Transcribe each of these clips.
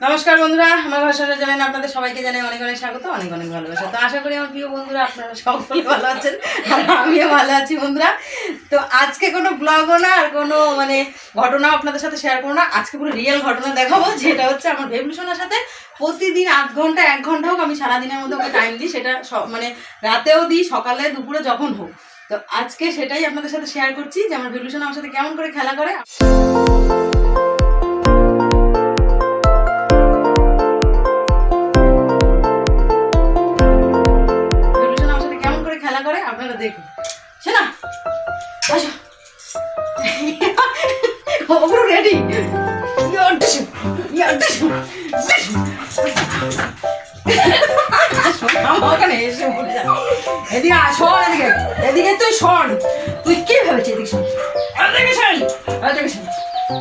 নমস্কার বন্ধুরা, আমার ভাষাটা জানেন, আপনাদের সবাইকে জানাই অনেক অনেক স্বাগত, অনেক অনেক ভালোবাসা। তো আশা করি আমার প্রিয় বন্ধুরা, আপনারা সকলে ভালো আছেন আমিও ভালো আছি বন্ধুরা। তো আজকে কোনো ব্লগও না, আর কোনো মানে ঘটনা আপনাদের সাথে শেয়ার করব না। আজকে পুরো রিয়েল ঘটনা দেখাবো, যেটা হচ্ছে আমার ভেবলুশনের সাথে প্রতিদিন আধ ঘণ্টা, এক ঘণ্টা হোক আমি সারাদিনের মধ্যে ওকে টাইম দিই, সেটা মানে রাতেও দিই, সকালে, দুপুরে, যখন হোক। তো আজকে সেটাই আপনাদের সাথে শেয়ার করছি যে আমার ভেবলুশন আমার সাথে কেমন করে খেলা করে। আপনারা দেখুন শোনা। আসো ওগুলো রেডি। এদিকে আয়, এদিকে। এদিকে তুই শোন। তুই কি ভেবেছিস এদিকে শোন? এদিকে শোন। এদিকে শোন।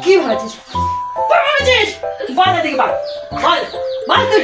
কি ভেবেছিস? ভেবেছিস? বল এদিকে বল। বল। বল তুই।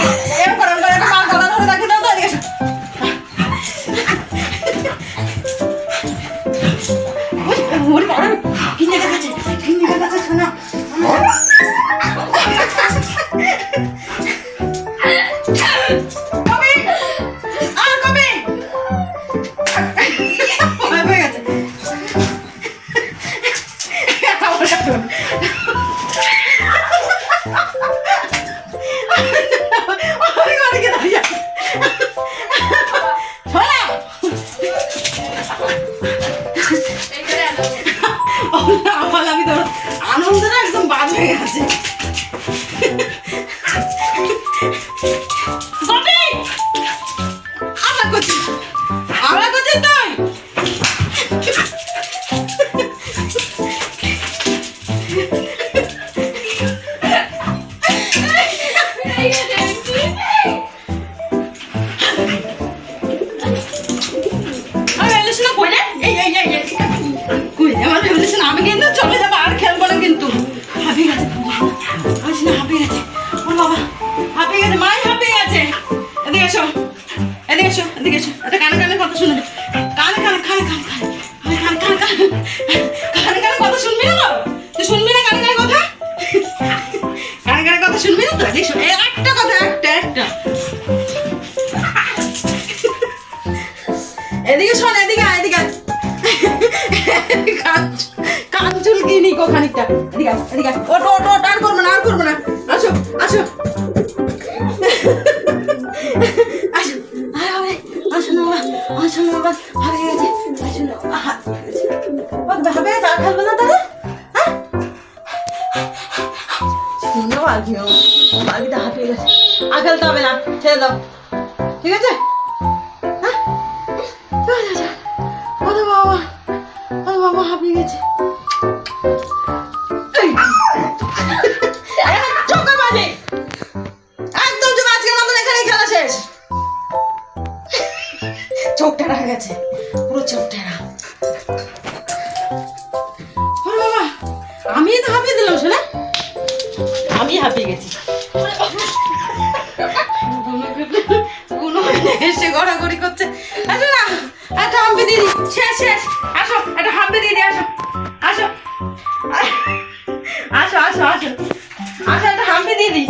이거 이렇게 날려. 엄마 아빠가 믿어 안 흔들어 그래서 마중에 가지. কানে কানে কথা শুনবি না তুই শুনবি না কানে কানে কথা? কানে কানে কথা শুনবি না তো একটা কথা, একটা একটা। এদিকে শোন, এদিকে এদিকে। কান চুলকি নি খানিকটা। এদিকে এদিকে। ওঠ ওঠ ওঠ, আর করব না, আর করব না। আসো আসো। আসো। আসো না আসো না বাবা ছিল ভাবে চা খেলবে না তাহলে? তুমিও হাঁপিয়ে গেছে। হবে না, ছেড়ে দাও। ঠিক আছে? হ্যাঁ? হাঁপিয়ে গেছে। একদম আজকের মতন এখানে খেলা শেষ। চোখটা রাখা গেছে। আমি তো হাঁপিয়ে দিলাম, শোনা? আমি হাঁপিয়ে গেছি। কোনো এসে গড়াগড়ি করছে। আসো না, একটা হাম্পি দিদি শেষ শেষ। আসো, একটা হাম্পি দিদি আসো। আসো। আসো আসো আসো। আসো, একটা হাম্পি দিদি